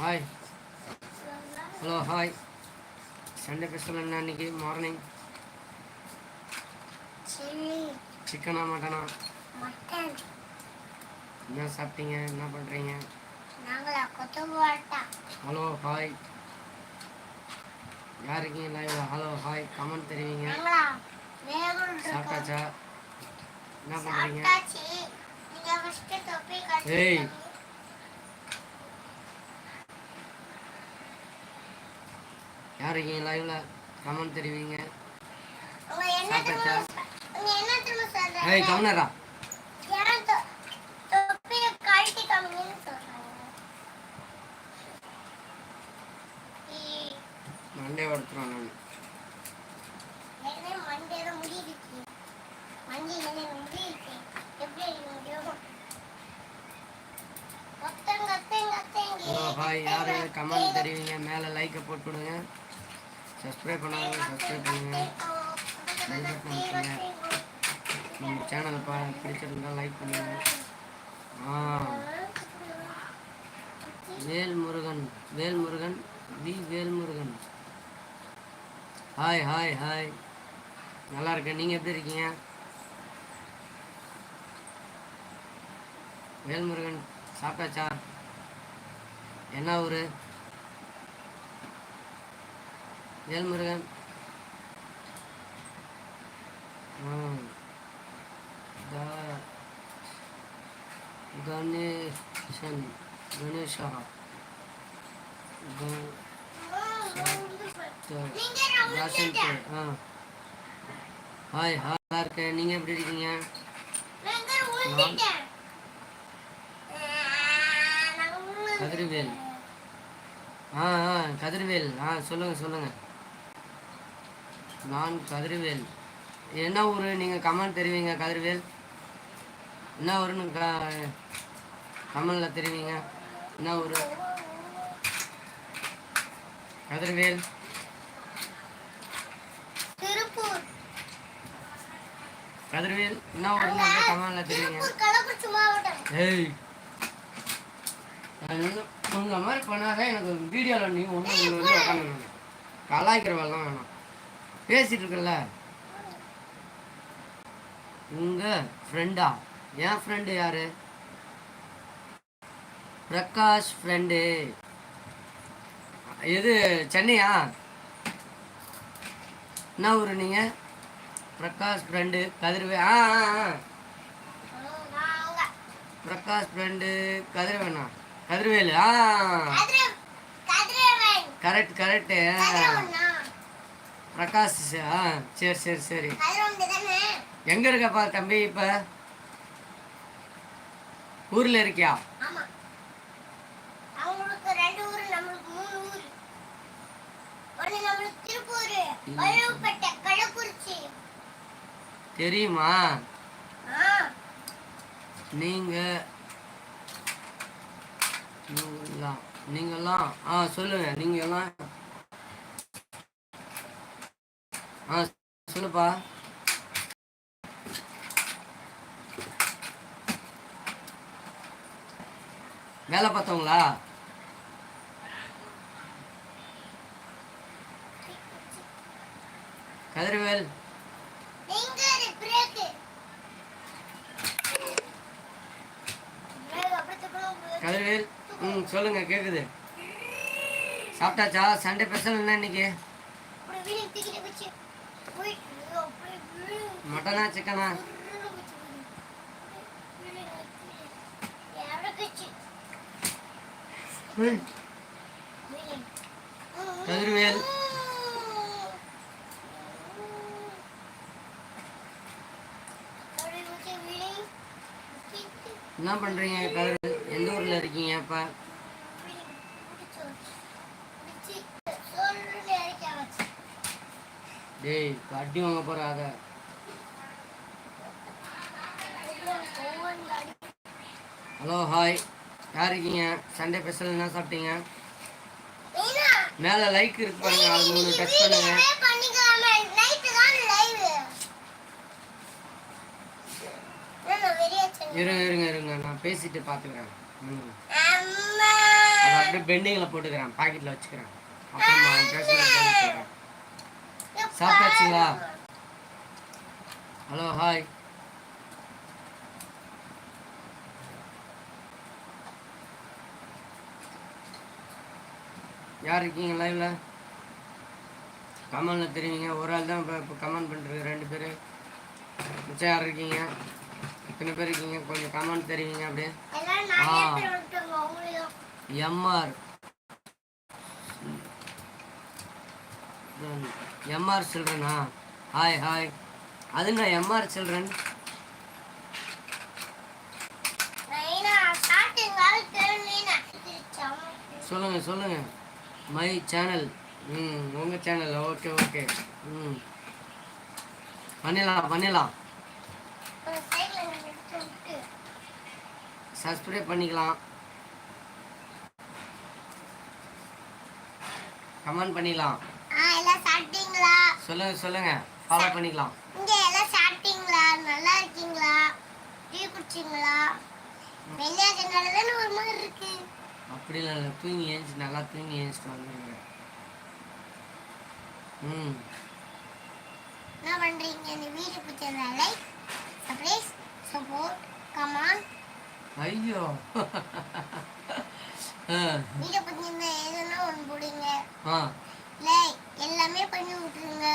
Hi hello hi Sunday special என்ன இன்னைக்கு? Morning சிக்கனா மட்டனா என்ன சாப்பிட்டீங்க? என்ன பண்ணுறீங்க ஹலோ ஹாய் யார் இருக்கீங்க ஹலோ ஹாய் கமெண்ட் தெரிவிங்க. சாப்பிட்டாச்சா? என்ன பண்ணுறீங்க ஏய். யார் இருக்கீங்க லைவ்ல கமெண்ட் தெரிவிங்க? ஏய் கம்னரா மண்டே ஒருத்தரும் நான். ஹாய் யார்? கமெண்ட் தெரிவிங்க? மேலே லைக்கை போட்டு விடுங்க. சப்ஸ்கிரைப் பண்ணாதவங்க சப்ஸ்கிரைப் பண்ணுங்கள் பெல் பட்டன் அமுக்குங்க நம்ம சேனல் பா பிடிச்சிருந்தால் லைக் பண்ணுங்கள் ஆ. Velmurugan Velmurugan V. Velmurugan. Hi hi hi நல்லா இருக்கேன். நீங்கள் எப்படி இருக்கீங்க? வேல்முருகன் சாப்பிட்டாச்சா? என்ன ஊர்? வேல்முருகன். ஆ கணேசன் கணேஷா ராசன் ஆ. ஹாய் ஹாய் இருக்கேன் நீங்கள் எப்படி இருக்கீங்க? கதிர்வேல். ஆ ஆ கதிர்வேல். ஆ சொல்லுங்கள் சொல்லுங்கள் நான் கதிர்வேல். என்ன ஊர்? நீங்கள் கமெண்ட் தெரிவிங்க கதிர்வேல்? என்ன ஊருன்னு க கமெண்டில் தெரிவிங்க? என்ன ஊர்? கதிர்வேல். திருப்பூர். கதிர்வேல் என்ன ஊருன்னு அப்படியே கமெண்டில் தெரிவிங்க. ஏய். நான் வந்து உங்க மாதிரி பண்ணாதான் எனக்கு வீடியோவில் நீ ஒன்று ஒன்று வந்து உட்காந்து கலாய்க்கிற வேலைலாம் வேணாம். பேசிட்டு இருக்கல உங்க ஃப்ரெண்டா என் ஃப்ரெண்டு யாரு? பிரகாஷ் ஃப்ரெண்டு எது சென்னையா? என்ன ஊர் நீங்கள் பிரகாஷ் ஃப்ரெண்டு கதிர்வே ஆ பிரகாஷ் ஃப்ரெண்டு கதிரவேணா கதிர்வேலு ஆ. Correct correct? பிரகாஷ் ஆ சரி சரி சரி? எங்க இருக்கப்பா தம்பி இப்ப? ஊர்ல இருக்கியா. தெரியுமா? நீங்க நீங்களாம் நீங்களாம் ஆ சொல்லுங்க நீங்க எல்லாம் ஆ சொல்லுப்பா. வேலை பார்த்தவங்களா? கதிர்வேல். கதிர்வேல் ம் சொல்லுங்க கேக்குது. சாப்பிட்டாச்சா? சண்டே ஸ்பெஷல் என்ன இன்னைக்கு? மட்டனா சிக்கனா? கதிர்வேல். என்ன பண்றீங்க கதிர்வேல்? எந்த ஊர்ல இருக்கீங்க இப்ப டேய் அடி வாங்க போற அத. Hello hi. யார் இருக்கீங்க? சண்டே ஸ்பெஷல் என்ன சாப்பிட்டீங்க? மேல லைக் இருக்கு பாருங்க அது மூணு டச் பண்ணுங்க. இருங்க இருங்க இருங்க. நான் பேசிட்டு பாத்துக்கிறேன் அப்படியே பெண்டிங்ல போட்டுக்கிறேன். பாக்கெட்ல வச்சுக்கிறேன். அப்புறமா பேசுறது சொல்றேன் சாப்பிட்டாச்சுங்களா? Hello hi. யார் இருக்கீங்க லைவ்ல? கமெண்ட்ல தெரிவிங்க ஒரு ஆள் தான் இப்போ இப்போ கமெண்ட் பண்ணுறது ரெண்டு பேர். மிச்சம் யார் இருக்கீங்க? இத்தனை பேர் இருக்கீங்க? கொஞ்சம் கமெண்ட் தெரிவிங்க அப்படியே. எம்ஆர். எம்ஆர் சில்ட்ரனா ஹாய் ஹாய். அதுங்க எம்ஆர் சில்ட்ரன் சொல்லுங்க சொல்லுங்க. My channel. ம் உங்க சேனல். Okay okay. ம். பண்ணிடலாம் பண்ணிடலாம் சப்ஸ்கிரைப் பண்ணிக்கலாம். கமெண்ட் பண்ணிக்கலாம். எல்லாம் சாப்பிட்டீங்களா? சொல்லுங்க. சொல்லுங்க ஃபாலோ பண்ணிக்கலாம். இங்க எல்லாம் சாப்பிட்டீங்களா? நல்லா இருக்கீங்களா? டீ குடிச்சீங்களா? வெள்ளையாக்கனால தானே ஒரு மாதிரி இருக்கு. அப்படிலாம் இல்லை தூங்கி ஏஞ்சி நல்லா தூங்கி ஏஞ்சிட்டு வந்துருங்க. ம். என்ன பண்றீங்க? இந்த வீடியோ பிடிச்சதா? லைக் சப்ரைஸ் சப்போர்ட் கமான் ஐயோ. ஆ, வீடியோ பிடிச்சிருந்தா எதுனா ஒன்று போடுங்க. ஆ. இல்லை எல்லாமே பண்ணி விட்டுருங்க.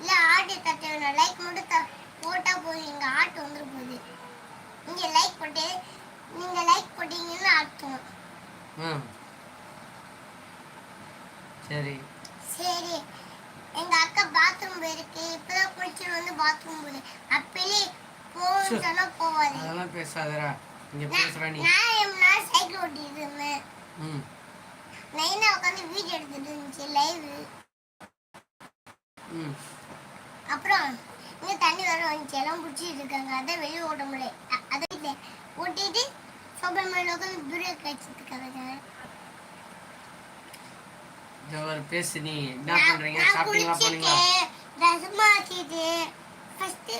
இல்லை ஆட்டு தட்ட லைக் மட்டும் போட்டா போதும். இங்கே ஆட்டு வந்துட போகுது நீங்க லைக் போட்டு நீங்க லைக் போட்டீங்கன்னு அர்த்தம். சரி. சரி. எங்க அக்கா பாத்ரூம் போயிருக்கு. இப்பதான் குளிச்சுட்டு வந்து பாத்ரூம் போகுது. அப்பலே போன்னு சொன்னா போவாது. அதெல்லாம் பேசாதடா. இங்கே பேசுகிறா நீ. நான் நாள் சைக்கிள் ஓட்டிட்டு இருந்தேன். ம். நைனா உட்காந்து வீடியோ எடுத்துட்டு இருந்துச்சு லைவ் அப்புறம் இங்க தண்ணி வர வந்துச்சு எல்லாம் பிடிச்சிட்டு இருக்காங்க. அதான் வெளியே ஓட்ட முடியல. அதை ஓட்டிட்டு சோபா மேல உட்காந்து பிரேக் இந்த ஒரு பேசு நீ. என்ன பண்ணுறீங்க சாப்பிட்டீங்களா போனீங்களா ட்ரெஸ் மாத்திட்டு ஃபர்ஸ்ட்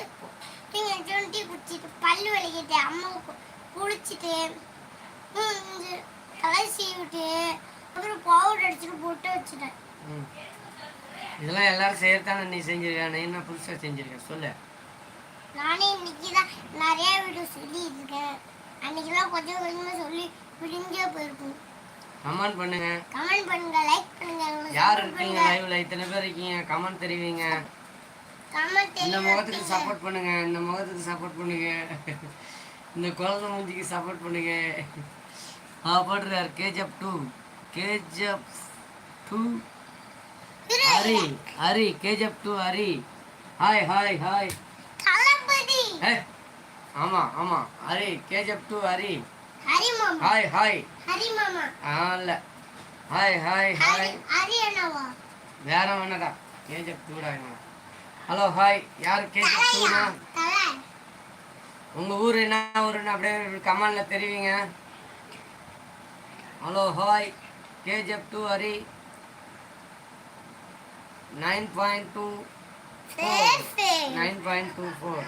நீங்க டீ குடிச்சிட்டு பல்லு விளக்கிட்டு அம்மாவுக்கு குளிச்சுட்டு தலை சீவிட்டு அப்புறம் பவுடர் அடிச்சுட்டு போட்டு வச்சுட்டேன். இதெல்லாம் எல்லாரும் செய்யறதானே நீ செஞ்சிருக்க? நீ என்ன புதுசாக செஞ்சிருக்க? சொல்லு. நானே இன்னைக்கு தான் நிறைய வீடியோ சொல்லிட்டு இருக்கேன் அன்னைக்கெல்லாம் கொஞ்சம் கொஞ்சமா சொல்லி விடிஞ்சே போயிருக்கும். கமெண்ட் பண்ணுங்க. கமெண்ட் பண்ணுங்க லைக் பண்ணுங்க யார் இருக்கீங்க லைவ்ல இத்தனை பேர் இருக்கீங்க? கமெண்ட் தெரிவிங்க. கமெண்ட் இந்த முகத்துக்கு சப்போர்ட் பண்ணுங்க. இந்த முகத்துக்கு சப்போர்ட் பண்ணுங்க. இந்த குழந்தை மூஞ்சிக்கு சப்போர்ட் பண்ணுங்க. ஆ போடுறார். கேஜப் two கேஜப் two Hari Hari கேஜப் two Hari. Hi hi hi Thalapathy. ஆமா ஆமா. ஹரி கேஜப் டூ ஹரி. ஹரி மாமா. ஹாய் ஹாய் ஹரி மாமா. ஆ இல்ல. ஹாய் ஹாய் ஹாய் ஹரி அண்ணாவா வேற ஒன்னடா கேஜப் டூடா என்ன ஹலோ ஹாய் யார் கேஜப் டூனா உங்க ஊர் என்ன ஊருன்னு அப்படியே கமெண்ட்ல தெரிவிங்க. Hello hi KGF two Hari. Nine point two nine point two four.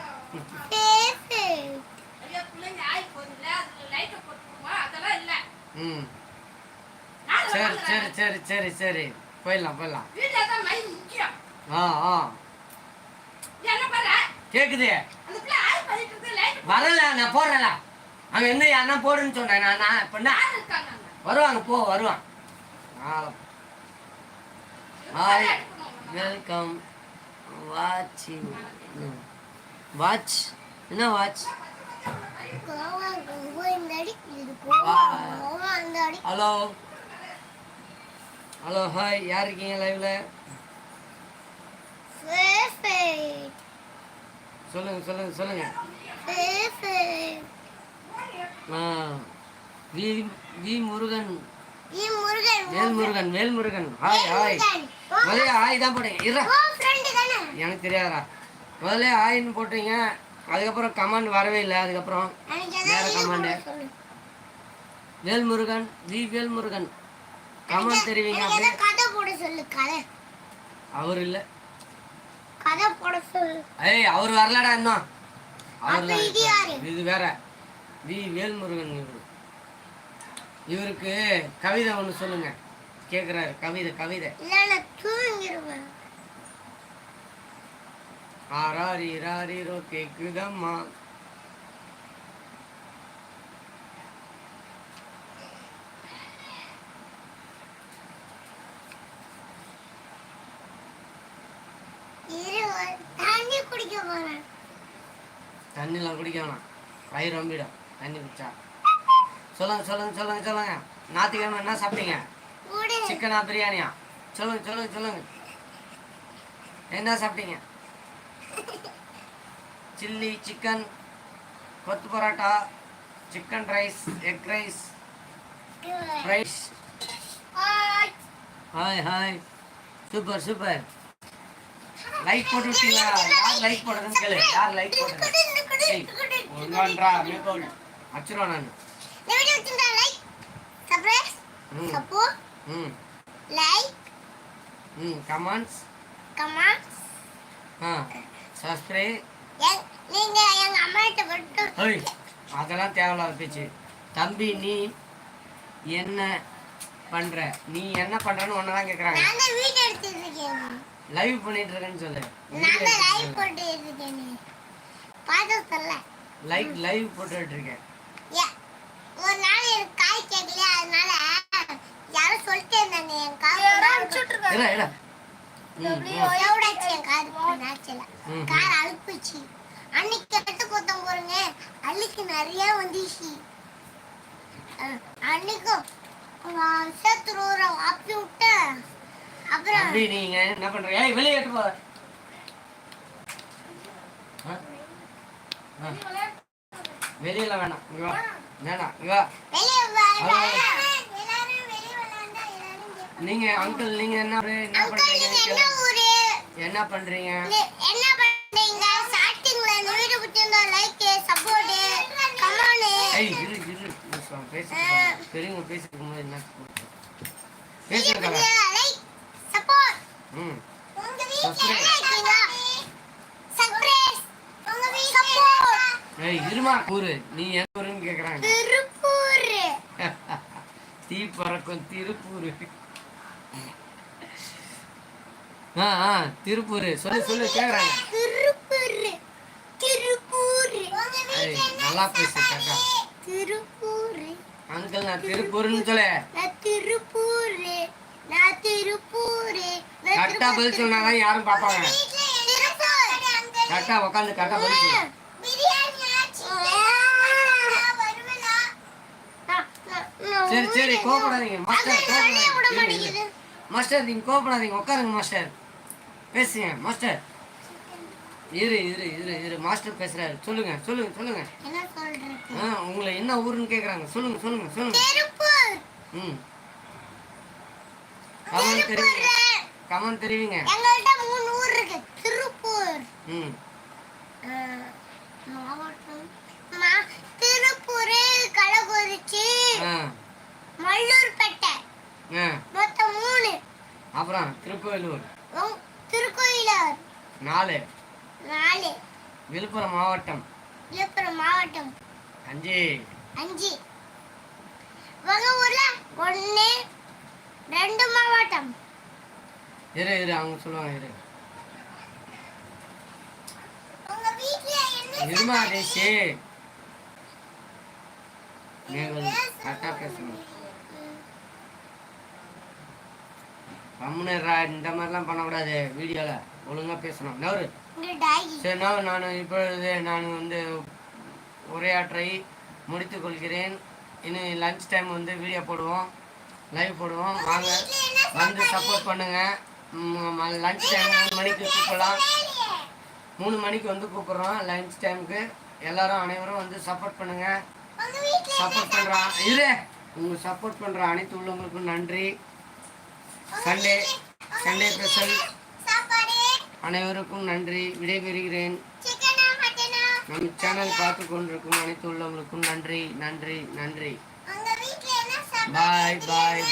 ம் சரி. சரி சரி சரி சரி. போயிடலாம் போயிடலாம். ஆ ஆ. கேக்குது? வரல நான் போடுறல அங்க என்ன போடுன்னு சொன்னேன். நான் நான் இப்போ? வருவாங்க போ வருவான். ஹாய் எடுக்கணும். வெல்கம் வாட்சிங் வாட்ச் என்ன வாட்ச் ஹலோ ஹலோ ஹாய் யார் இருக்கீங்க லைவ்ல சொல்லுங்க சொல்லுங்க சொல்லுங்க. V V Murugan. ஈ முருகன் வேல் முருகன் வேல் முருகன் ஹாய் ஹாய் முதல்ல ஹாய் தான் போட்டீங்க. இரு ஓ ஃப்ரெண்ட் தானே? எனக்கு தெரியாதா முதல்ல ஹாய்ன்னு போட்டீங்க. அதுக்கப்புறம் கமெண்ட் வரவே இல்லை. அதுக்கப்புறம் வேற எதாவது command. ஈ சொல்லு. வேல் முருகன் வி வேல் முருகன் கமெண்ட் தெரிவிங்க கதை போட சொல்லு கதை. அவர் இல்லை. கதை போட சொல்லு. ஏய் அவர் வரலடா இன்னும். அவர் இது வேற. வி வேல்முருகன் இவரு. இவருக்கு கவிதை ஒன்று சொல்லுங்க. கேட்குறாரு கவிதை கவிதை. தூங்கிடுவேன் ஆராரி ராரிரோ கேக்குதம்மா. தண்ணிலாம் குடிக்க வேணாம். வயிறு ரொம்பிடும் தண்ணி குடிச்சா. சொல்லுங்க சொல்லுங்க சொல்லுங்க சொல்லுங்க. ஞாயிற்றுக்கிழமை என்ன சாப்பிட்டீங்க? சிக்கனா பிரியாணியா சொல்லுங்க சொல்லுங்க சொல்லுங்க. என்ன சாப்பிட்டீங்க? Chilli chicken kothu parotta chicken rice egg rice rice hi hi super super like போட்டு விட்டீங்களா யார் லைக் போடுறதுன்னு கேளு. யார் லைக் போடுறது ஏய் ஒன்றான்றா அச்சுருவேன் நான். ம். ம் லைக் ம் கமெண்ட்ஸ் கமெண்ட்ஸ் ஆ சப்ஸ்கிரைப் நீங்க எங்க அம்மா கிட்ட மட்டும் ஏய் அதெல்லாம் தேவையில்லாத பேச்சு. தம்பி நீ என்ன பண்ற? நீ என்ன பண்றன்னு ஒன்னதான் கேக்குறாங்க. நான் தான் வீடியோ எடுத்துட்டு இருக்கேன் லைவ் பண்ணிட்டு இருக்கேன்னு சொல்லு நான் தான் லைவ் போட்டு இருக்கேன் நீ பார்த்து சொல்ல. லைக் லைவ் போட்டுட்டு இருக்கேன் ஒரு நாள் எனக்கு காய் கேட்கலையா? அதனால யாரும் சொல்லிட்டே இருந்தாங்க என் கார் இல்ல இல்ல ம், ம். எவ்வளோச்சு என் கார் நாச்சல ம். கார் அழுப்புச்சு. அன்னைக்கு கெட்டு கொத்தம் போறேங்க அள்ளிக்கு நிறைய வந்துச்சு. அன்னைக்கும் சேர்த்து ஒரு அப்பி விட்டேன் அப்புறம் நீங்க என்ன பண்றீங்க வெளியே. வெளியில வேணாம். இங்க வா. வேணாம் இங்க வா வெளியே வா- ஹலோ. எல்லாரும் வெளியே விளையாண்டா எல்லாரும் கேட்பாங்க. நீங்க அங்கிள் நீங்க என்ன? என்ன பண்றீங்க? என்ன பண்றீங்க? என்ன பண்றீங்க? ஸ்டார்டிங்ல இந்த வீடியோ பிடிச்சிருந்தா லைக் சப்போர்ட் கமெண்ட் ஏய் இரு இரு. பேசிட்டு பெரியவங்க பேசிட்டு இருக்கும்போது என்ன பேசிருக்காங்க லைக் சப்போர்ட் ம். உங்க வீட்ல Subscribe. என்ன இருக்கீங்க? சர்ப்ரைஸ் உங்க வீட்ல சப்போர்ட் ஏய் இருமா கூறு நீ எந்த ஊருன்னு கேக்குறாங்க. திருப்பூர். தீ பறக்கும் திருப்பூர். ஆ ஆ திருப்பூர். சொல்லு சொல்லு கேக்குறாங்க. திருப்பூர். திருப்பூர். நல்லா பேசு காக்கா திருப்பூர். அங்கிள் நான் திருப்பூர்னு சொல்லு. நான் திருப்பூர். நான் திருப்பூர். கரெக்டா பதில் சொன்னாதான் யாரும் திருப்பூர் கரெக்டா உட்காந்து கரெக்டா பதில் சொல்லு. சரி சரி கோபப்படாதீங்க மாஸ்டர் கோபப்படாதீங்க. மாஸ்டர் நீங்க கோபப்படாதீங்க உட்காருங்க மாஸ்டர் பேசுங்க மாஸ்டர். இரு இரு இரு இரு மாஸ்டர் பேசுறாரு. சொல்லுங்க சொல்லுங்க சொல்லுங்க. ஆ உங்களை என்ன ஊருன்னு கேக்குறாங்க? சொல்லுங்க சொல்லுங்க சொல்லுங்க. திருப்பூர் ம். கமெண்ட் தெரிவிங்க கமெண்ட் தெரிவிங்க மூணு ஊர் இருக்கு. திருப்பூர் ம். மாவட்டம். திருப்பூர் கள்ளக்குறிச்சி மல்லூர்பேட்டை. மொத்தம் மூணு. அப்புறம் உங்- திருக்கோயிலூர். நாலு. நாலு. விழுப்புரம் மாவட்டம். விழுப்புரம் மாவட்டம். அஞ்சு. அஞ்சு. உங்க ஊர் ஒன்று ரெண்டு மாவட்டம். இரு இரு அவங்க சொல்லுவாங்க இரு. உங்க வீட்ல என்ன இருமா தேசி நீங்கள் கரெக்டாக பேசணும் கம்முனுரா இந்த மாதிரிலாம் பண்ணக்கூடாது. வீடியோவில் ஒழுங்காக பேசணும். நவரு சரி நான் நான் இப்பொழுது நான் வந்து உரையாற்றை முடித்துக் கொள்கிறேன். இன்னும் லஞ்ச் டைம் வந்து வீடியோ போடுவோம். லைவ் போடுவோம். வாங்க. வந்து சப்போர்ட் பண்ணுங்க. லஞ்ச் டைம் மூணு மணிக்கு கூப்பிடலாம். மூணு மணிக்கு வந்து கூப்பிட்றோம் லஞ்ச் டைமுக்கு எல்லாரும் அனைவரும் வந்து சப்போர்ட் பண்ணுங்க. உங்க வீட்ல சப்போர்ட் பண்ணுறான் இரு. உங்க சப்போர்ட் பண்ணுற அனைத்து உள்ளவங்களுக்கும் நன்றி. Sunday Sunday special. அனைவருக்கும் நன்றி. விடைபெறுகிறேன். நம்ம சேனல் பார்த்து கொண்டிருக்கும் அனைத்து உள்ளவங்களுக்கும் நன்றி நன்றி நன்றி. பாய் பாய்